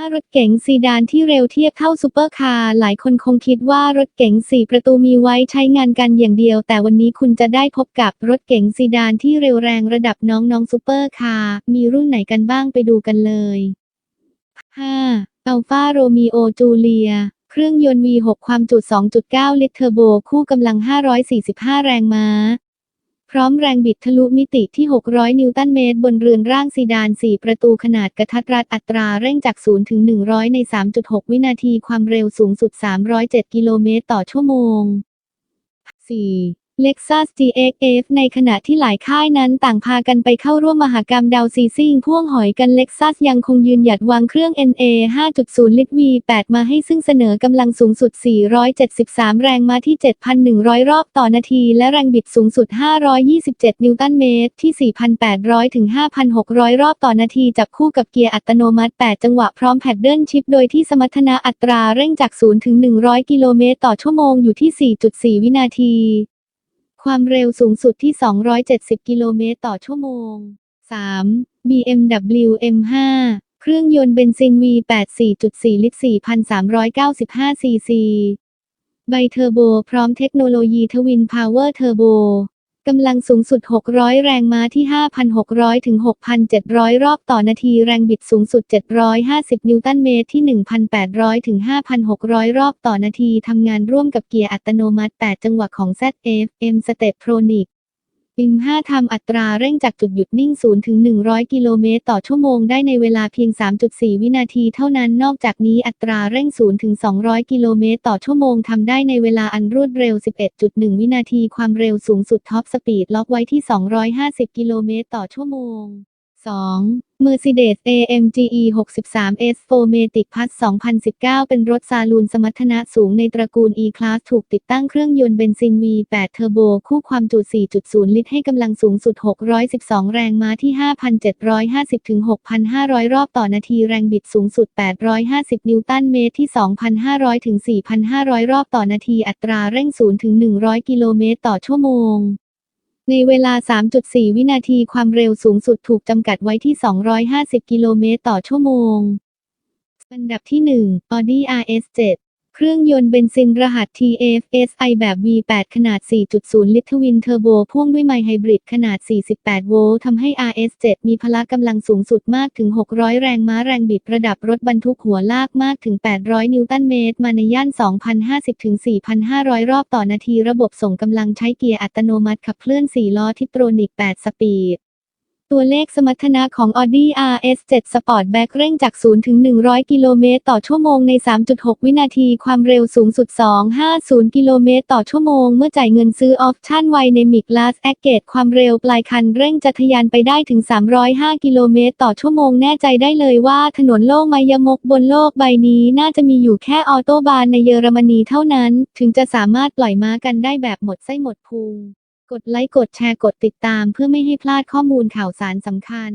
ถ้ารถเก๋งซีดานที่เร็วเทียบเท่าซูเปอร์คาร์หลายคนคงคิดว่ารถเก๋งสี่ประตูมีไว้ใช้งานกันอย่างเดียว แต่วันนี้คุณจะได้พบกับรถเก๋งซีดานที่เร็วแรงระดับน้องน้องซูเปอร์คาร์มีรุ่นไหนกันบ้างไปดูกันเลย 5. อัลฟาโรมิโอจูเลียเครื่องยนต์ V6 ความจุ 2.9 ลิตรเทอร์โบ คู่กำลัง 545 แรงม้า พร้อมแรงบิดทะลุมิติที่ 600 นิวตันเมตร บนเรือนร่างซีดาน 4 ประตูขนาดกระทัดรัดอัตราเร่งจาก 0 ถึง 100 ใน 3.6 วินาทีความเร็วสูงสุด 307 กิโลเมตรต่อชั่วโมง 4. Lexus GX-F ในขณะที่หลายค่ายนั้นต่างพากันไปเข้าร่วมมหกรรมดาวซีซิ่งพ่วงหอยกัน Lexus ยังคงยืนหยัดวางเครื่อง NA 5.0 ลิตร V8 มาให้ซึ่งเสนอกำลังสูงสุด 473 แรงม้าที่ 7,100 รอบต่อนาที และแรงบิดสูงสุด 527 นิวตันเมตร ที่ 4,800 ถึง 5,600 รอบต่อนาที จับคู่กับเกียร์อัตโนมัติ 8 จังหวะพร้อมแพดเดิลชิป โดยที่สมรรถนะอัตราเร่งจาก 0 ถึง 100 กิโลเมตรต่อชั่วโมงอยู่ที่ 4.4 วินาที ความเร็วสูงสุดที่ 270 กิโลเมตรต่อชั่วโมง 3. BMW M5 เครื่องยนต์เบนซิน V8 4.4 ลิตร 4,395 ซีซี ไบเทอร์โบ พร้อมเทคโนโลยีทวินพาวเวอร์เทอร์โบ กำลังสูงสุด 600 แรงม้าที่ 5,600 ถึง 6,700 รอบต่อนาที แรงบิดสูงสุด 750 นิวตันเมตรที่ 1,800 ถึง 5,600 รอบต่อนาที ทำงานร่วมกับเกียร์อัตโนมัติ 8 จังหวะของ ZF M Step Tronic ปิม5ทำอัตราเร่งจากจุดหยุดนิ่ง 0 ถึง 100 กิโลเมตรต่อชั่วโมงได้ในเวลาเพียง 3.4 วินาทีเท่านั้น นอกจากนี้อัตราเร่ง 0 ถึง 200 กิโลเมตรต่อชั่วโมงทำได้ในเวลาอันรวดเร็ว 11.1 วินาที ความเร็วสูงสุดท็อปสปีดล็อกไว้ที่ 250 กิโลเมตรต่อชั่วโมง 2. Mercedes AMG E63 S4 Matic Plus 2019 เป็นรถซาลูนสมรรถนะสูงในตระกูล E-Class ถูกติดตั้งเครื่องยนต์เบนซิน V8 เทอร์โบคู่ความจุ 4.0 ลิตรให้กำลังสูงสุด 612 แรงม้าที่ 5,750 ถึง 6,500 รอบต่อนาทีแรงบิดสูงสุด 850 นิวตันเมตรที่ 2,500 ถึง 4,500 รอบต่อนาทีอัตราเร่ง 0 ถึง 100 กิโลเมตรต่อชั่วโมง ในเวลา 3.4 วินาทีความเร็วสูงสุดถูกจำกัดไว้ที่ 250 กิโลเมตรต่อชั่วโมง อันดับที่ 1 Audi RS7 เครื่องยนต์เบนซินรหัส TFSI แบบ V8 ขนาด 4.0 ลิตรทวินเทอร์โบ พ่วงด้วยไมค์ไฮบริดขนาด 48 โวลต์ทำให้ RS7 มีพละกำลังสูงสุดมากถึง 600 แรงม้าแรงบิดระดับรถบรรทุกหัวลากมากถึง 800 นิวตันเมตร มาในย่าน 2,050 ถึง 4,500 รอบต่อนาที ระบบส่งกำลังใช้เกียร์อัตโนมัติขับเคลื่อน 4 ล้อทิปโตรนิก 8 สปีด ตัวเลขสมรรถนะของ Audi RS7 Sportback เร่งจาก 0 ถึง 100 กิโลเมตรต่อชั่วโมงใน 3.6 วินาที ความเร็วสูงสุด 250 กิโลเมตรต่อชั่วโมง เมื่อจ่ายเงินซื้อออปชั่นไวในมิกลาสแอคเกตความเร็วปลายคันเร่งจะทะยานไปได้ถึง 305 กิโลเมตรต่อชั่วโมง แน่ใจได้เลยว่าถนนโลกมายมกบนโลกใบนี้น่าจะมีอยู่แค่ออโตบานในเยอรมนีเท่านั้น ถึงจะสามารถปล่อยม้ากันได้แบบหมดไส้หมดพุง กดไลค์กดแชร์กดติดตามเพื่อไม่ให้พลาดข้อมูลข่าวสารสำคัญ